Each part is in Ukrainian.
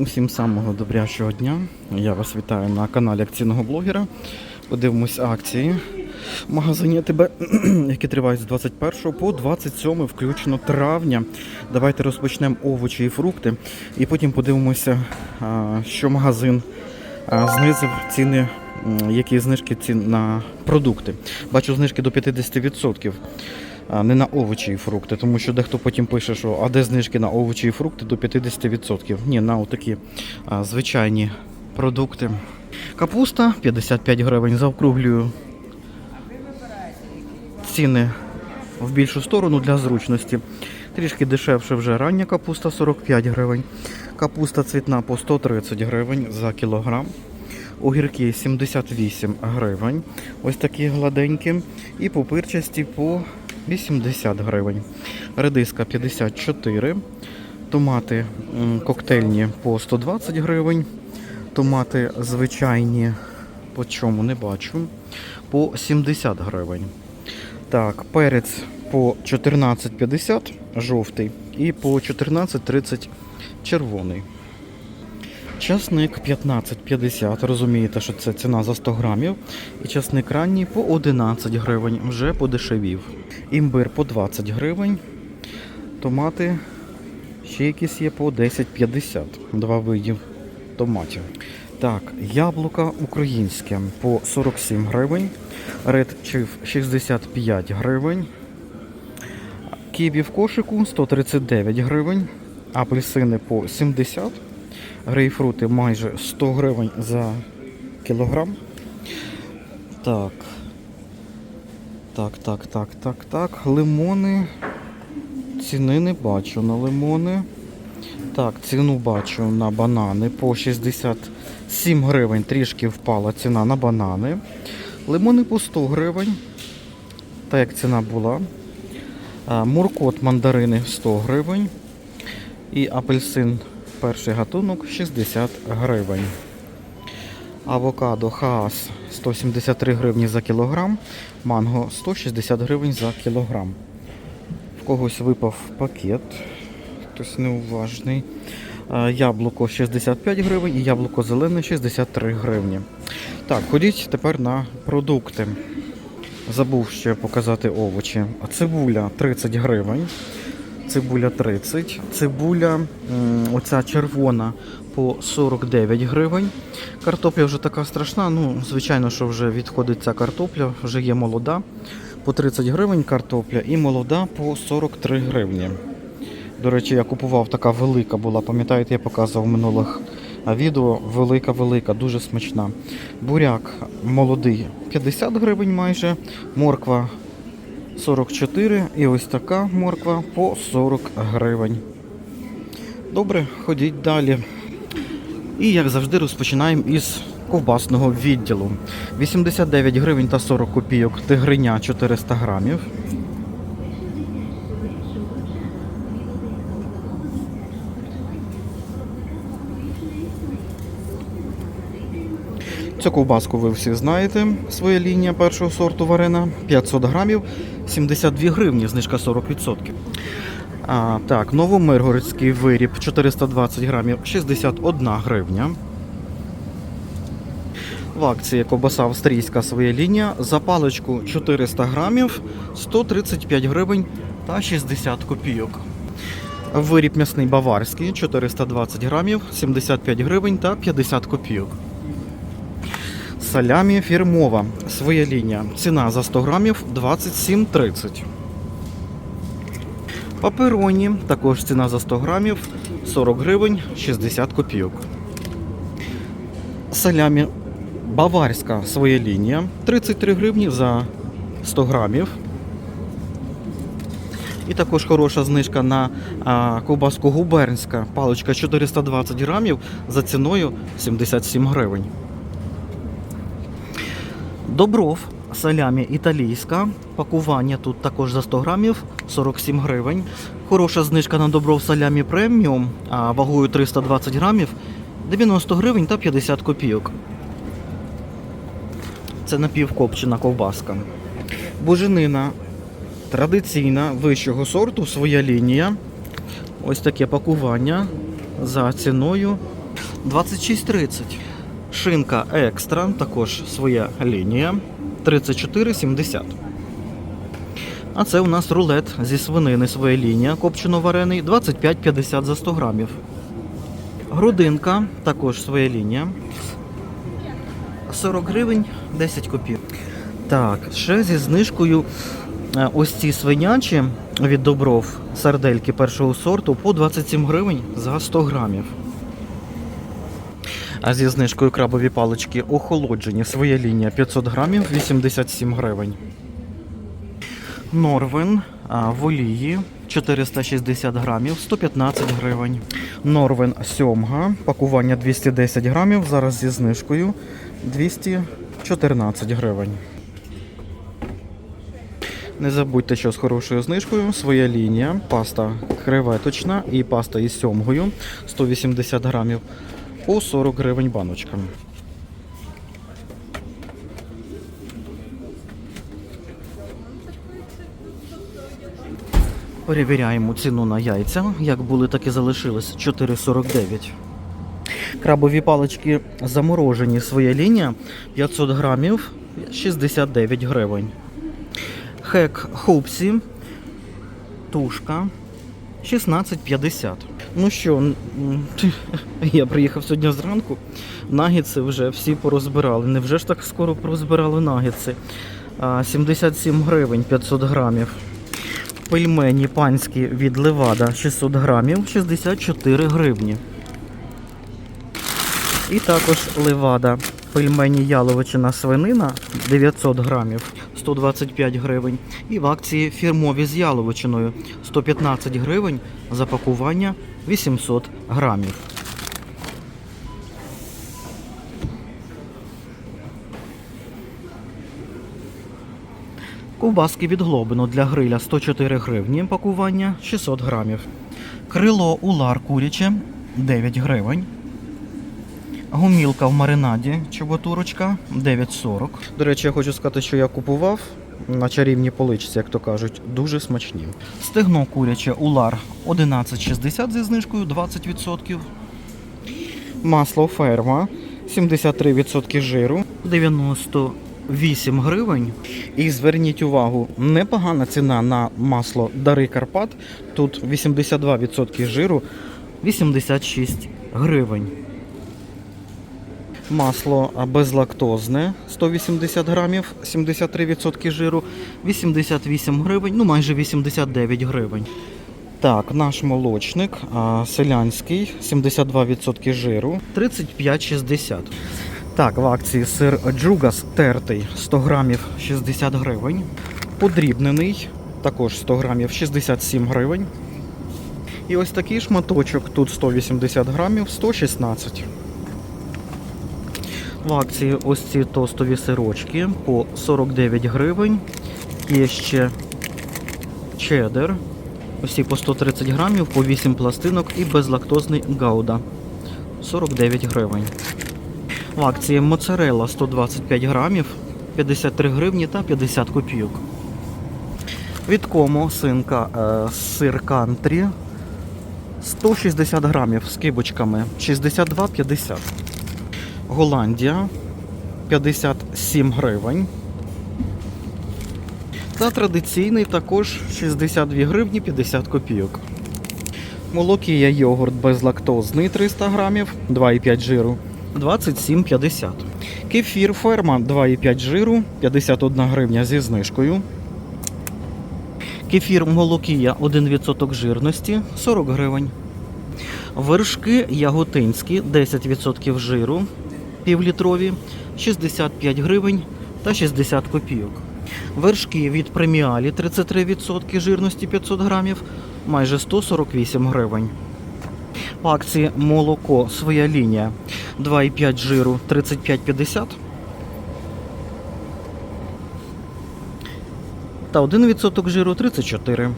Усім самого добрячого дня. Я вас вітаю на каналі акційного блогера. Подивимось акції в магазині ТБ, які тривають з 21 по 27 включно травня. Давайте розпочнемо овочі і фрукти, і потім подивимося, що магазин знизив ціни, які знижки цін на продукти. Бачу знижки до 50%. Не на овочі і фрукти, тому що дехто потім пише, що а де знижки на овочі і фрукти до 50%. Ні, на отакі звичайні продукти. Капуста 55 гривень заокруглюю. Ціни в більшу сторону для зручності. Трішки дешевше вже рання капуста 45 гривень. Капуста цвітна по 130 гривень за кілограм. Огірки 78 гривень. Ось такі гладенькі. І пупирчасті по 80 гривень. Редиска 54. Томати коктейльні по 120 гривень. Томати звичайні, по чому не бачу, по 70 гривень. Так, перець по 14,50 жовтий і по 14,30 червоний. Часник 15,50, розумієте, що це ціна за 100 грамів. І часник ранній по 11 гривень, вже подешевів. Імбир по 20 гривень. Томати ще якісь є по 10,50. Два видів томатів. Так, яблука українське по 47 гривень. Red Chief 65 гривень. Ківі в кошику 139 гривень. Апельсини по 70 Грейпфрути майже 100 гривень за кілограм. Так. Так, так, так, так, так. Лимони. Ціни не бачу на лимони. Так, ціну бачу на банани по 67 гривень. Трішки впала ціна на банани. Лимони по 100 гривень. Так як ціна була. Муркот мандарини 100 гривень. І апельсин перший гатунок 60 гривень. Авокадо Хаас 173 гривні за кілограм. Манго 160 гривень за кілограм. В когось випав пакет. Хтось неуважний. Е, Яблуко 65 гривень і яблуко зелене 63 гривні. Так, ходіть тепер на продукти. Забув ще показати овочі. А Цибуля 30 гривень. Цибуля 30. Цибуля, оця червона по 49 гривень. Картопля вже така страшна. Ну, звичайно, що вже відходить ця картопля, вже є молода. По 30 гривень картопля і молода по 43 гривні. До речі, я купував така велика була. Пам'ятаєте, я показував в минулих відео. Велика-велика, дуже смачна. Буряк молодий 50 гривень майже. Морква 44 і ось така морква по 40 гривень. Добре, ходіть далі. І як завжди розпочинаємо із ковбасного відділу. 89 гривень та 40 копійок тигриня 400 грамів. Цю ковбаску ви всі знаєте. Своя лінія першого сорту варена 500 грамів, 72 гривні, знижка 40%. А, так, новомиргородський виріб 420 грамів, 61 гривня. В акції ковбаса австрійська своя лінія за паличку 400 грамів, 135 гривень та 60 копійок. Виріб м'ясний баварський 420 грамів, 75 гривень та 50 копійок. Салямі фірмова. Своя лінія. Ціна за 100 грамів 27,30. Папероні. Також ціна за 100 грамів 40 гривень 60 копійок. Салямі баварська своя лінія. 33 гривні за 100 грамів. І також хороша знижка на ковбаску губернська. Паличка 420 грамів за ціною 77 гривень. Добров салямі італійська. Пакування тут також за 100 грамів 47 гривень. Хороша знижка на добров салямі преміум вагою 320 грамів 90 гривень та 50 копійок. Це напівкопчена ковбаска. Буженина традиційна вищого сорту, своя лінія. Ось таке пакування за ціною 26,30. Шинка екстра, також своя лінія 34,70. А це у нас рулет зі свинини своя лінія, копчено варений 25,50 за 100 грамів. Грудинка, також своя лінія. 40 гривень 10 копійок. Так, ще зі знижкою е, ось ці свинячі від добров сардельки першого сорту по 27 гривень за 100 грамів. А зі знижкою крабові палички охолоджені. Своя лінія 500 грамів 87 гривень. Норвен а, в олії 460 грамів 115 гривень. Норвен сьомга, пакування 210 грамів, зараз зі знижкою 214 гривень. Не забудьте, що з хорошою знижкою своя лінія, паста креветочна і паста із сьомгою 180 грамів по 40 гривень баночка. Перевіряємо ціну на яйця. Як були, так і залишились 4,49. Крабові палички заморожені. Своя лінія 500 грамів 69 гривень. Хек Хоупсі. Тушка 16,50. Ну що, я приїхав сьогодні зранку. Нагітси вже всі порозбирали. Невже ж так скоро порозбирали нагітси? 77 гривень 500 грамів. Пельмені панські від Левада 600 грамів 64 гривні. І також Левада. Пельмені яловичина свинина 900 грамів 125 гривень. І в акції фірмові з яловичиною 115 гривень за пакування 800 грамів. Ковбаски від Глобино для гриля 104 гривні, пакування 600 грамів. Крило улар куряче 9 гривень. Гумілка в маринаді чоботурочка 9,40. До речі, я хочу сказати, що я купував на чарівній поличці, як то кажуть, дуже смачні. Стегно куряче улар 11,60 зі знижкою 20%. Масло ферма 73% жиру 98 гривень. І зверніть увагу, непогана ціна на масло Дари Карпат. Тут 82% жиру 86 гривень. Масло безлактозне 180 грамів, 73% жиру, 88 гривень, ну майже 89 гривень. Так, наш молочник селянський, 72% жиру, 35,60. Так, в акції сир Джугас тертий 100 грамів 60 гривень. Подрібнений, також 100 грамів 67 гривень. І ось такий шматочок, тут 180 грамів, 116. В акції ось ці тостові сирочки по 49 гривень. Є ще чеддер. Усі по 130 грамів, по 8 пластинок і безлактозний гауда 49 гривень. В акції моцарелла 125 грамів, 53 гривні та 50 копійок. Від комо синка е, сир кантрі 160 грамів з кибочками 62,50. Голландія 57 гривень. Та традиційний також 62 гривні 50 копійок. Молокія йогурт безлактозний 300 грамів, 2,5 жиру 27,50. Кефір ферма 2,5 жиру 51 гривня зі знижкою. Кефір молокія 1% жирності 40 гривень. Вершки яготинські 10% жиру півлітрові 65 гривень та 60 копійок. Вершки від преміалі 33% жирності 500 грамів майже 148 гривень. Акції молоко своя лінія 2,5 жиру 35,50 та 1% жиру 34.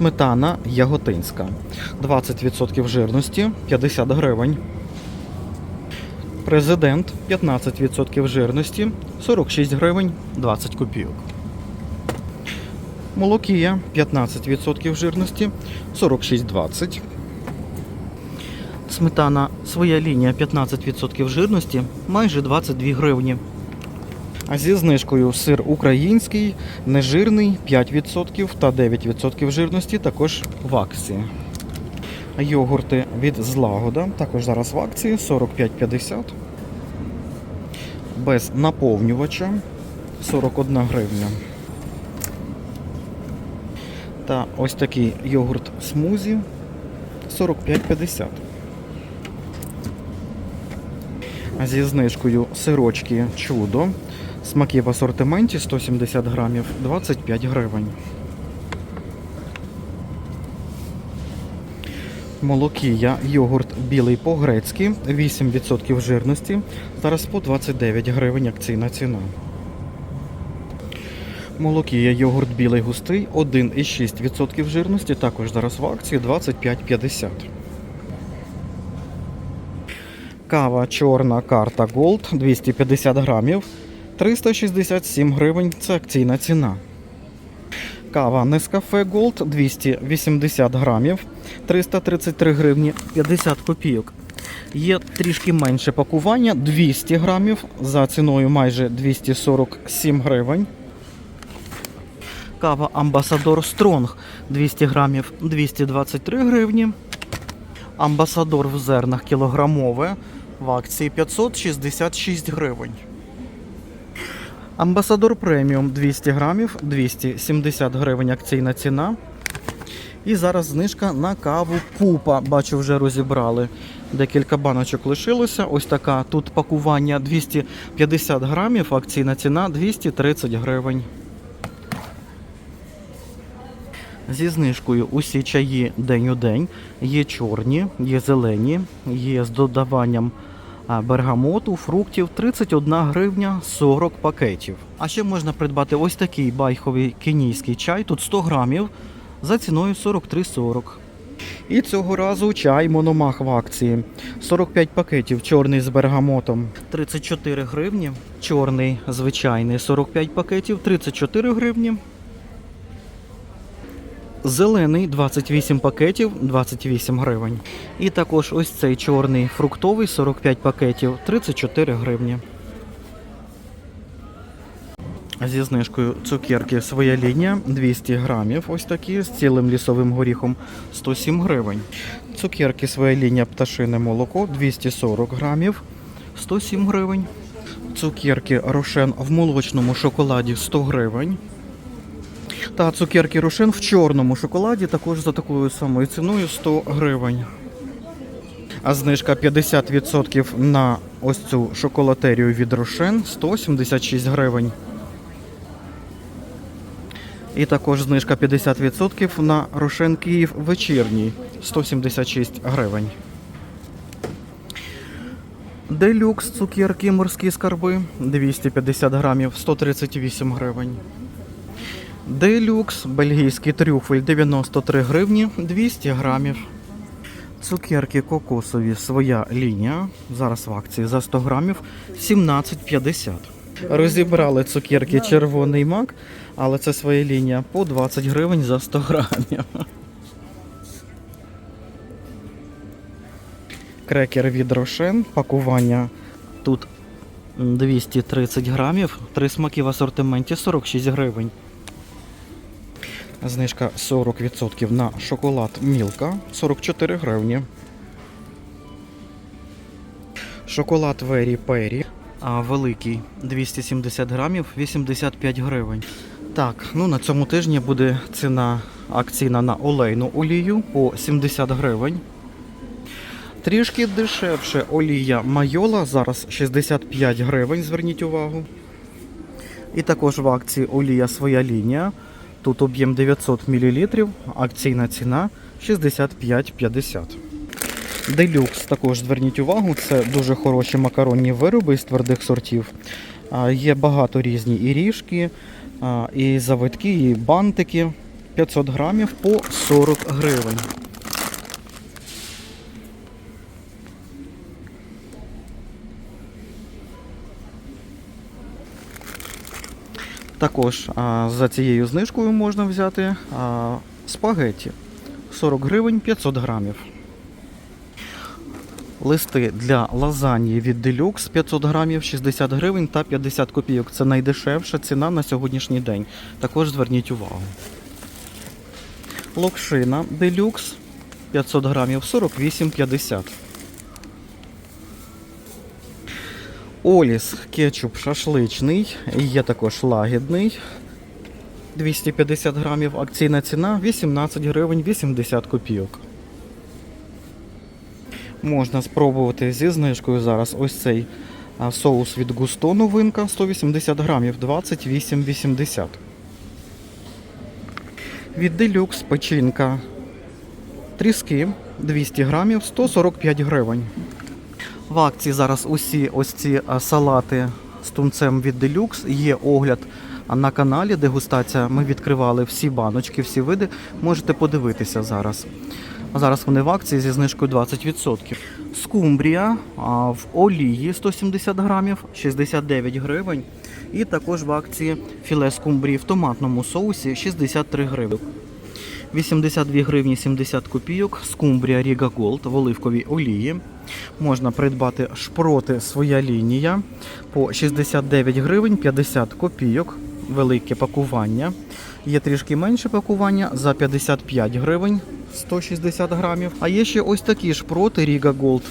Сметана яготинська 20% жирності 50 гривень. Президент 15% жирності 46 гривень 20 копійок. Молокія 15% жирності 46,20. Сметана своя лінія 15% жирності, майже 22 гривні. А зі знижкою сир український, нежирний 5% та 9% жирності також в акції. Йогурти від злагода також зараз в акції 45,50. Без наповнювача 41 гривня. Та ось такий йогурт смузі 45,50. Зі знижкою сирочки чудо. Смаки в асортименті 170 грамів 25 гривень. Молокія, йогурт білий по-грецьки, 8% жирності. Зараз по 29 гривень акційна ціна. Молокія, йогурт білий густий, 1,6% жирності, також зараз в акції 25,50. Кава чорна карта Gold 250 грамів, 367 гривень. Це акційна ціна. Кава Нескафе Gold 280 грамів, 333 гривні 50 копійок. Є трішки менше пакування 200 грамів за ціною майже 247 гривень. Кава Амбасадор Стронг 200 грамів 223 гривні. Амбасадор в зернах кілограмове в акції 566 гривень. Амбасадор преміум 200 грамів 270 гривень акційна ціна. І зараз знижка на каву пупа. Бачу, вже розібрали. Декілька баночок лишилося. Ось така тут пакування 250 грамів, акційна ціна 230 гривень. Зі знижкою усі чаї день у день. Є чорні, є зелені, є з додаванням бергамоту, фруктів 31 гривня 40 пакетів. А ще можна придбати ось такий байховий кенійський чай, тут 100 грамів за ціною 43,40. І цього разу чай Мономах в акції. 45 пакетів, чорний з бергамотом 34 гривні. Чорний звичайний 45 пакетів, 34 гривні. Зелений 28 пакетів 28 гривень. І також ось цей чорний фруктовий 45 пакетів 34 гривні. Зі знижкою цукерки своя лінія 200 грамів. Ось такі з цілим лісовим горіхом 107 гривень. Цукерки своя лінія пташине молоко 240 грамів 107 гривень. Цукерки рошен в молочному шоколаді 100 гривень. Та цукерки Рошен в чорному шоколаді також за такою самою ціною 100 гривень. А знижка 50% на ось цю шоколатерію від Рошен 176 гривень. І також знижка 50% на Рошен Київ вечірній 176 гривень. Делюкс цукерки морські скарби 250 грамів 138 гривень. Делюкс, бельгійський трюфель 93 гривні 200 грамів. Цукерки кокосові своя лінія. Зараз в акції за 100 грамів 17,50. Розібрали цукерки червоний мак, але це своя лінія по 20 гривень за 100 грамів. Крекер від Рошен. Пакування тут 230 грамів. Три смаки в асортименті 46 гривень. Знижка 40% на шоколад Мілка 44 гривні. Шоколад Вері Пері. А великий 270 грамів 85 гривень. Так, ну на цьому тижні буде ціна акційна на олейну олію по 70 гривень. Трішки дешевше олія Майола, зараз 65 гривень, зверніть увагу. І також в акції олія своя лінія. Тут об'єм 900 мл, акційна ціна 65,50. Делюкс також зверніть увагу, це дуже хороші макаронні вироби з твердих сортів. Є багато різні і ріжки, і завитки, і бантики. 500 грамів по 40 гривень. Також а, за цією знижкою можна взяти а, спагетті 40 гривень 500 грамів. Листи для лазаньї від Deluxe 500 грамів 60 гривень та 50 копійок. Це найдешевша ціна на сьогоднішній день. Також зверніть увагу. Локшина Deluxe 500 грамів 48,50. Оліс кетчуп шашличний, є також лагідний. 250 грамів. Акційна ціна 18 гривень 80 копійок. Можна спробувати зі знижкою зараз ось цей соус від Густо новинка 180 грамів 28,80. Від Deluxe печінка тріски 200 грамів 145 гривень. В акції зараз усі ось ці салати з тунцем від Deluxe. Є огляд на каналі Дегустація. Ми відкривали всі баночки, всі види. Можете подивитися зараз. Зараз вони в акції зі знижкою 20%. Скумбрія в олії 170 грамів 69 гривень. І також в акції філе скумбрії в томатному соусі 63 гривень. 82 гривні 70 копійок, скумбрія Ріга Голд в оливковій олії. Можна придбати шпроти своя лінія по 69 гривень 50 копійок. Велике пакування. Є трішки менше пакування за 55 гривень 160 грамів. А є ще ось такі шпроти Ріга Голд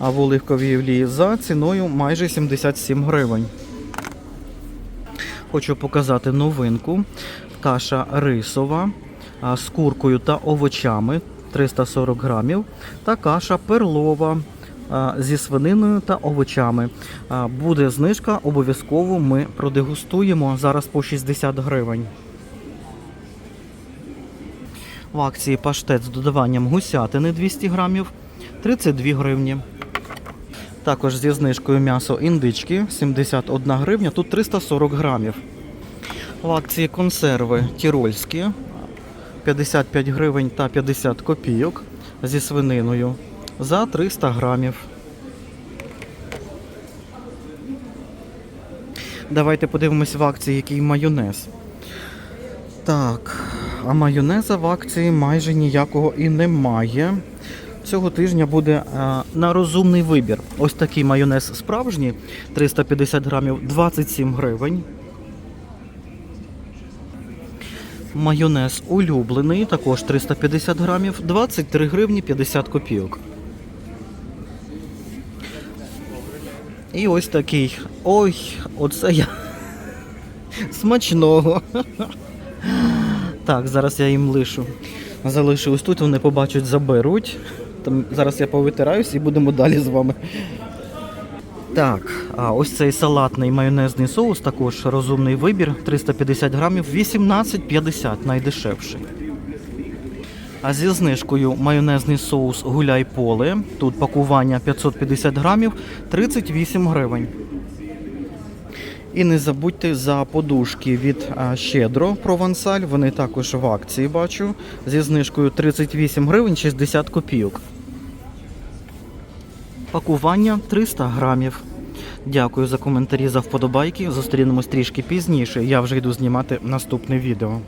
в оливковій олії за ціною майже 77 гривень. Хочу показати новинку. Каша рисова з куркою та овочами 340 грамів. Та каша перлова зі свининою та овочами. Буде знижка, обов'язково ми продегустуємо зараз по 60 гривень. В акції паштет з додаванням гусятини 200 грамів 32 гривні. Також зі знижкою м'ясо індички 71 гривня, тут 340 грамів. В акції консерви тірольські 55 гривень та 50 копійок зі свининою за 300 грамів. Давайте подивимось в акції, який майонез. Так, а майонеза в акції майже ніякого і немає. Цього тижня буде а, на розумний вибір. Ось такий майонез справжній 350 грамів 27 гривень. Майонез улюблений, також 350 грамів, 23 гривні 50 копійок. І ось такий. Ой, оце я. Смачного. Так, зараз я їм лишу. Залишу ось тут, вони побачать, заберуть. Там зараз я повитираюсь і будемо далі з вами. Так, ось цей салатний майонезний соус, також розумний вибір, 350 грамів, 18,50 найдешевший. А зі знижкою майонезний соус гуляй поле. Тут пакування 550 грамів, 38 гривень. І не забудьте за подушки від Щедро Провансаль. Вони також в акції бачу. Зі знижкою 38 гривень 60 копійок. Пакування 300 грамів. Дякую за коментарі за вподобайки. Зустрінемось трішки пізніше. Я вже йду знімати наступне відео.